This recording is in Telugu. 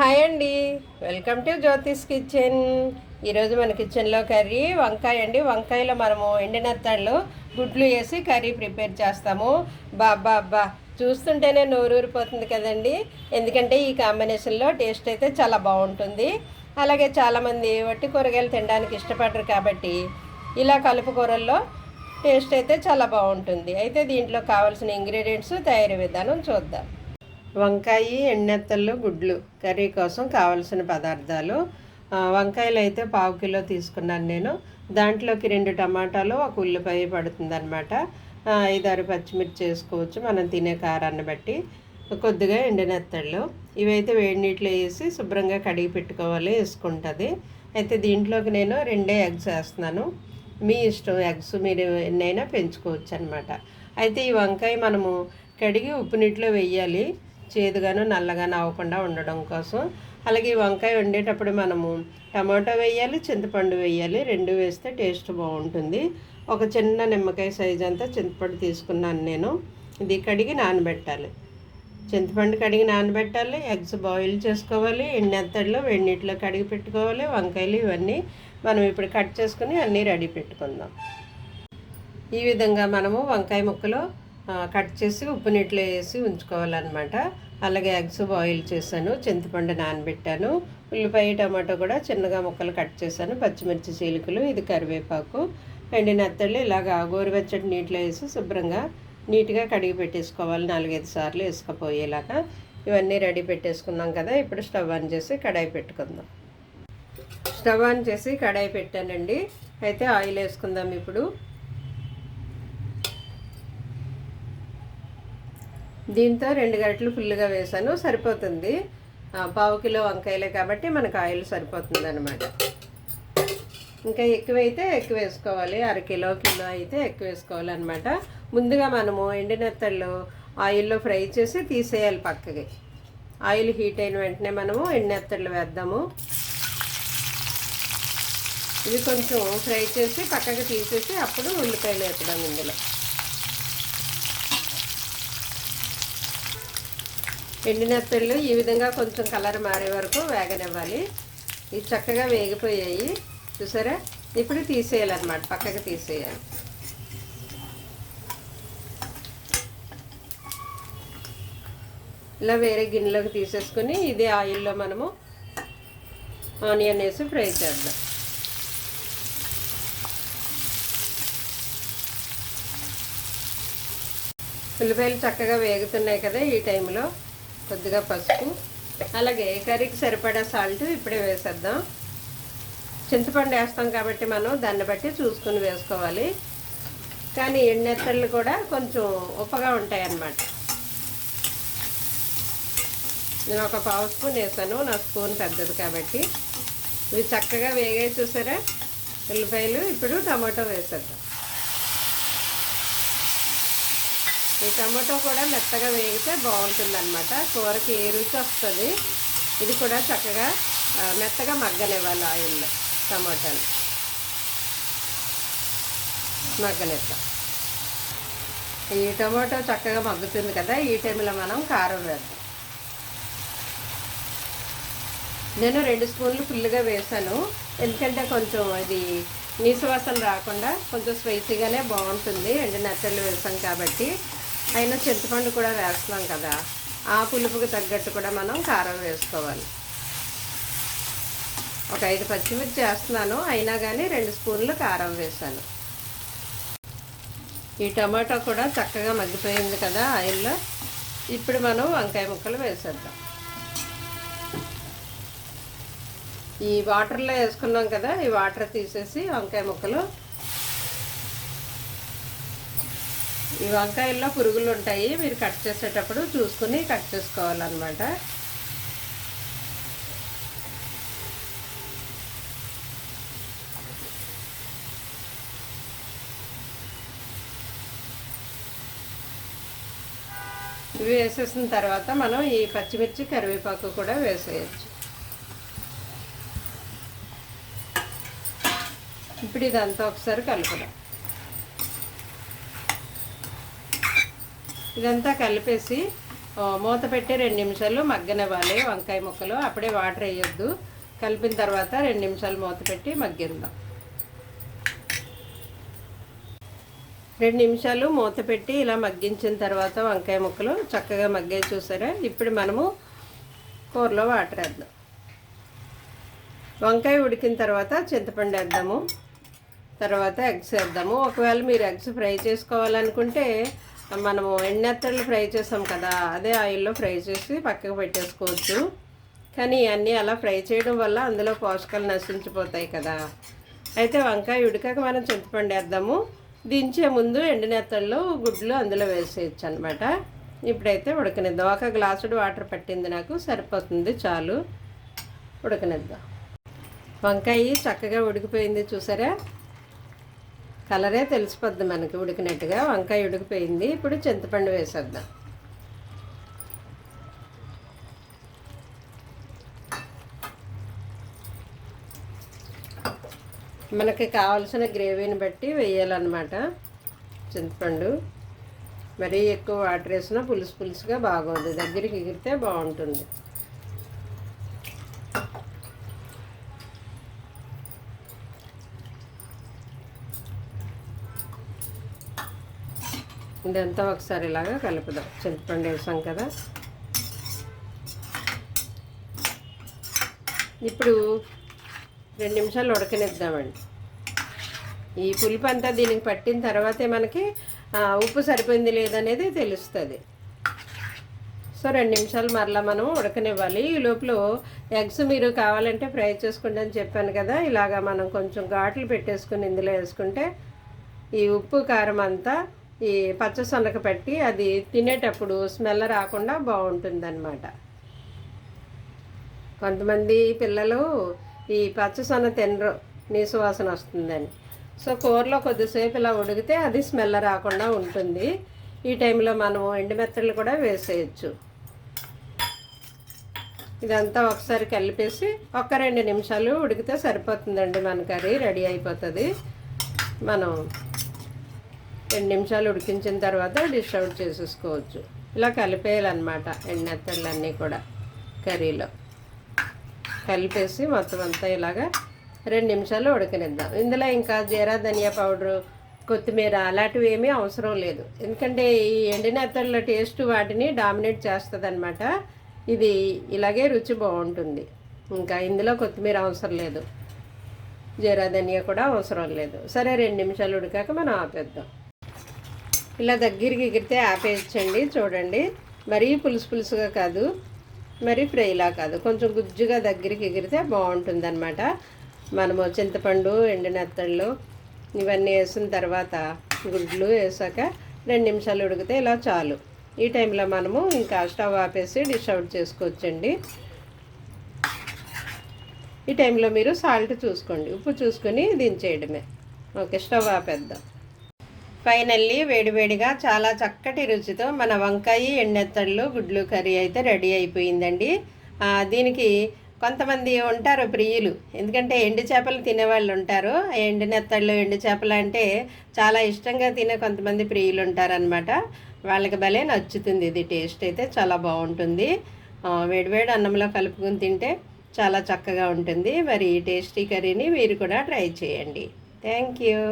హాయ్ అండి. Welcome to Jyothish kitchen. ఈరోజు మన కిచెన్లో కర్రీ వంకాయ అండి. వంకాయలో మనము ఎండినత్తళ్ళు గుడ్లు వేసి కర్రీ ప్రిపేర్ చేస్తాము. బాబా అబ్బా చూస్తుంటేనే నోరూరిపోతుంది కదండి. ఎందుకంటే ఈ కాంబినేషన్లో టేస్ట్ అయితే చాలా బాగుంటుంది. అలాగే చాలామంది వట్టి కూరగాయలు తినడానికి ఇష్టపడరు కాబట్టి ఇలా కలుపు కూరల్లో టేస్ట్ అయితే చాలా బాగుంటుంది. అయితే దీంట్లో కావాల్సిన ఇంగ్రీడియంట్స్ తయారీ విధానం చూద్దాం. వంకాయ ఎండెత్తలు గుడ్లు కర్రీ కోసం కావలసిన పదార్థాలు. వంకాయలు అయితే పావు కిలో తీసుకున్నాను నేను. దాంట్లోకి రెండు టమాటాలు ఒక ఉల్లిపాయ పడుతుందన్నమాట. ఆ, ఐదారు పచ్చిమిర్చి వేసుకోవచ్చు. మనం తినే కారాన్ని బట్టి కొద్దిగా ఎండినెత్తళ్ళు. ఇవైతే వేడి నీటిలో వేసి శుభ్రంగా కడిగి పెట్టుకోవాలి వేసుకుంటుంది. అయితే దీంట్లోకి నేను రెండే ఎగ్స్ వేస్తున్నాను. మీ ఇష్టం ఎగ్స్ మీరు ఎన్నైనా పెంచుకోవచ్చు అనమాట అయితే ఈ వంకాయ మనము కడిగి ఉప్పు నీటిలో వేయాలి. చేదుగాను నల్లగాను అవ్వకుండా ఉండడం కోసం. అలాగే ఈ వంకాయ వండేటప్పుడు మనము టమాటో వేయాలి చింతపండు వేయాలి రెండు వేస్తే టేస్ట్ బాగుంటుంది. ఒక చిన్న నిమ్మకాయ సైజ్ అంతా చింతపండు తీసుకున్నాను నేను. ఇది కడిగి నానబెట్టాలి. చింతపండు కడిగి నానబెట్టాలి ఎగ్స్ బాయిల్ చేసుకోవాలి ఎండెత్తడిలో వెన్నీటిలో కడిగి పెట్టుకోవాలి వంకాయలు ఇవన్నీ మనం ఇప్పుడు కట్ చేసుకుని అన్నీ రెడీ పెట్టుకుందాం. ఈ విధంగా మనము వంకాయ ముక్కలు కట్ చేసి ఉప్పు నీటిలో వేసి ఉంచుకోవాలన్నమాట. అలాగే ఎగ్స్ బాయిల్ చేశాను చింతపండు నానబెట్టాను ఉల్లిపాయ టమాటో కూడా చిన్నగా ముక్కలు కట్ చేశాను పచ్చిమిర్చి చీలికలు ఇది కరివేపాకు ఎండిన అత్తళ్ళు ఇలాగా గోరువెచ్చటి నీటిలో వేసి శుభ్రంగా నీట్గా కడిగి పెట్టేసుకోవాలి నాలుగైదు సార్లు వేసుకపోయేలాగా. ఇవన్నీ రెడీ పెట్టేసుకున్నాం కదా ఇప్పుడు స్టవ్ ఆన్ చేసి కడాయి పెట్టుకుందాం. స్టవ్ ఆన్ చేసి కడాయి పెట్టానండి. అయితే ఆయిల్ వేసుకుందాం ఇప్పుడు. దీంతో రెండు గంటలు ఫుల్గా వేసాను సరిపోతుంది. పావు కిలో వంకాయలే కాబట్టి మనకు ఆయిల్ సరిపోతుంది అనమాట ఇంకా ఎక్కువైతే ఎక్కువ వేసుకోవాలి అర కిలో కిలో అయితే ఎక్కువ వేసుకోవాలి అనమాట ముందుగా మనము ఎండినెత్తళ్ళు ఆయిల్లో ఫ్రై చేసి తీసేయాలి పక్కకి. ఆయిల్ హీట్ అయిన వెంటనే మనము ఎండినెత్తళ్ళు వేద్దాము. ఇవి కొంచెం ఫ్రై చేసి పక్కకి తీసేసి అప్పుడు ఉల్లిపాయలు వేద్దాం ఇందులో. ఎండినత్తళ్ళు ఈ విధంగా కొంచెం కలర్ మారే వరకు వేగనివ్వాలి. ఇవి చక్కగా వేగిపోయాయి. చూసారా? ఇప్పుడు తీసేయాలన్నమాట. పక్కకి తీసేయాలి. ఇలా వేరే గిన్నెలోకి తీసేసుకొని ఇదే ఆయిల్లో మనము ఆనియన్ వేసి ఫ్రై చేద్దాం. ఉల్లిపాయలు చక్కగా వేగుతున్నాయి కదా ఈ టైంలో. కొద్దిగా పసుపు. అలాగే కర్రీకి సరిపడా సాల్ట్ ఇప్పుడే వేసేద్దాం. చింతపండు వేస్తాం కాబట్టి మనం దాన్ని బట్టి చూసుకుని వేసుకోవాలి. కానీ ఎండెత్తళ్ళు కూడా కొంచెం ఉప్పగా ఉంటాయి అన్నమాట నేను ఒక పావు స్పూన్ వేసాను. నా స్పూన్ పెద్దది కాబట్టి. ఇవి చక్కగా వేగాయి చూసారా? ఉల్లిపాయలు. ఇప్పుడు టమాటో వేసేద్దాం. ఈ టమాటో కూడా మెత్తగా వేగితే బాగుంటుంది అనమాట కూరకి ఏ రుచి వస్తుంది ఇది కూడా చక్కగా మెత్తగా మగ్గనివ్వాలి ఆయిల్లో టమాటాలు. మగ్గనిద్దాం. ఈ టమాటో చక్కగా మగ్గుతుంది కదా ఈ టైంలో మనం కారం వేద్దాం. నేను రెండు స్పూన్లు ఫుల్గా వేసాను. ఎందుకంటే కొంచెం ఇది నీసువాసన రాకుండా కొంచెం స్పైసీగానే బాగుంటుంది. ఎండు నెత్తళ్ళు వేసాం కాబట్టి అయినా చింతపండు కూడా వేస్తున్నాం కదా ఆ పులుపుకి తగ్గట్టు కూడా మనం కారం వేసుకోవాలి. ఒక ఐదు పచ్చిమిర్చి వేస్తున్నాను అయినా కానీ రెండు స్పూన్లు కారం వేసాను ఈ టమాటో కూడా చక్కగా మగ్గిపోయింది కదా ఆయిల్లో. ఇప్పుడు మనం వంకాయ ముక్కలు వేసేద్దాం. ఈ వాటర్లో వేసుకున్నాం కదా ఈ వాటర్ తీసేసి వంకాయ ముక్కలు ఈ వంకాయల్లో పురుగులు ఉంటాయి. మీరు కట్ చేసేటప్పుడు చూసుకుని కట్ చేసుకోవాలన్నమాట. ఇవి వేసేసిన తర్వాత మనం ఈ పచ్చిమిర్చి కరివేపాకు కూడా వేసేయచ్చు. ఇప్పుడు ఇదంతా ఒకసారి కలుపుదాం. ఇదంతా కలిపేసి మూత పెట్టి రెండు నిమిషాలు మగ్గనివ్వాలి. వంకాయ ముక్కలు అప్పుడే వాటర్ వేయొద్దు. కలిపిన తర్వాత రెండు నిమిషాలు మూత పెట్టి మగ్గిందాం రెండు నిమిషాలు మూత పెట్టి ఇలా మగ్గించిన తర్వాత వంకాయ ముక్కలు చక్కగా మగ్గే చూసారా? ఇప్పుడు మనము కూరలో వాటర్ వేద్దాం. వంకాయ ఉడికిన తర్వాత చింతపండు వేద్దాము. తర్వాత ఎగ్స్ వేద్దాము. ఒకవేళ మీరు ఎగ్స్ ఫ్రై చేసుకోవాలనుకుంటే మనము ఎన్నెత్తళ్ళు ఫ్రై చేసాం కదా అదే ఆయిల్లో ఫ్రై చేసి పక్కకు పెట్టేసుకోవచ్చు. కానీ అన్నీ అలా ఫ్రై చేయడం వల్ల అందులో పోషకాలు నశించిపోతాయి కదా. అయితే వంకాయ ఉడికాక మనం చింతపండు వేద్దాము. దించే ముందు ఎండినెత్తళ్ళు గుడ్లు అందులో వేసేయచ్చు అనమాట ఇప్పుడైతే ఉడకనిద్దాం. ఒక గ్లాసుడు వాటర్ పట్టింది నాకు సరిపోతుంది చాలు. ఉడకనిద్దాం. వంకాయ చక్కగా ఉడికిపోయింది చూసారా? కలరే తెలిసిపోద్ది మనకి ఉడికినట్టుగా వంకాయ ఉడికిపోయింది. ఇప్పుడు చింతపండు వేసేద్దాం. మనకి కావాల్సిన గ్రేవీని బట్టి వేయాలన్నమాట చింతపండు. మరీ ఎక్కువ వాటర్ వేసినా పులుసు పులుసుగా బాగోదు. దగ్గరికి ఎగిరితే బాగుంటుంది. ఇదంతా ఒకసారి ఇలాగా కలుపుదాం. చింతపండు వేసాం కదా. ఇప్పుడు రెండు నిమిషాలు ఉడకనిద్దామండి. ఈ పులుపు అంతా దీనికి పట్టిన తర్వాతే మనకి ఉప్పు సరిపోయింది లేదనేది తెలుస్తుంది. సో రెండు నిమిషాలు మరలా మనం ఉడకనివ్వాలి. ఈ లోపల ఎగ్స్ మీరు కావాలంటే ఫ్రై చేసుకోండి అని చెప్పాను కదా. ఇలాగా మనం కొంచెం ఘాట్లు పెట్టేసుకుని ఇందులో వేసుకుంటే ఈ ఉప్పు కారం అంతా ఈ పచ్చసొనక పెట్టి అది తినేటప్పుడు స్మెల్ రాకుండా బాగుంటుందన్నమాట. కొంతమంది పిల్లలు ఈ పచ్చసొన తినరు నీసు వాసన వస్తుందని. సో కూరలో కొద్దిసేపు ఇలా ఉడికితే అది స్మెల్ రాకుండా ఉంటుంది. ఈ టైంలో మనం ఎండుమెత్తలు కూడా వేసేయచ్చు. ఇదంతా ఒకసారి కలిపేసి ఒక రెండు నిమిషాలు ఉడికితే సరిపోతుందండి. మన కర్రీ రెడీ అయిపోతుంది. మనం రెండు నిమిషాలు ఉడికించిన తర్వాత డిష్ అవుట్ చేసేసుకోవచ్చు. ఇలా కలిపేయాలన్నమాట ఎండెత్తళ్ళన్నీ కూడా కర్రీలో. కలిపేసి మొత్తం అంతా ఇలాగా రెండు నిమిషాలు ఉడకనిద్దాం. ఇందులో ఇంకా జీరా ధనియా పౌడరు కొత్తిమీర అలాంటివి ఏమీ అవసరం లేదు. ఎందుకంటే ఈ ఎండినెత్తళ్ళ టేస్ట్ వాటిని డామినేట్ చేస్తుంది అనమాట ఇది ఇలాగే రుచి బాగుంటుంది. ఇంకా ఇందులో కొత్తిమీర అవసరం లేదు. జీరా ధనియా కూడా అవసరం లేదు. సరే రెండు నిమిషాలు ఉడికాక మనం ఆపేద్దాం. ఇలా దగ్గరికి ఎగిరితే ఆపేయచ్చండి చూడండి. మరీ పులుసు పులుసుగా కాదు మరి ఫ్రైలా కాదు. కొంచెం గుజ్జుగా దగ్గరికి ఎగిరితే బాగుంటుంది అనమాట మనము చింతపండు ఎండినెత్తళ్ళు ఇవన్నీ వేసిన తర్వాత గుడ్లు వేసాక రెండు నిమిషాలు ఉడికితే ఇలా చాలు. ఈ టైంలో మనము ఇంకా స్టవ్ ఆపేసి డిష్ అవుట్ చేసుకోవచ్చండి. ఈ టైంలో మీరు సాల్ట్ చూసుకోండి. ఉప్పు చూసుకొని దించేయడమే. ఓకే స్టవ్ ఆపేద్దాం. ఫైనల్లీ వేడివేడిగా చాలా చక్కటి రుచితో మన వంకాయ ఎండెత్తళ్ళు గుడ్లు కర్రీ అయితే రెడీ అయిపోయిందండి. దీనికి కొంతమంది ఉంటారు ప్రియులు. ఎందుకంటే ఎండు చేపలు తినేవాళ్ళు ఉంటారు. ఎండినెత్తళ్ళు ఎండు చేపలు అంటే చాలా ఇష్టంగా తినే కొంతమంది ప్రియులు ఉంటారనమాట వాళ్ళకి భలే నచ్చుతుంది ఇది. టేస్ట్ అయితే చాలా బాగుంటుంది. వేడివేడి అన్నంలో కలుపుకొని తింటే చాలా చక్కగా ఉంటుంది. మరి ఈ టేస్టీ కర్రీని మీరు కూడా ట్రై చేయండి. Thank you.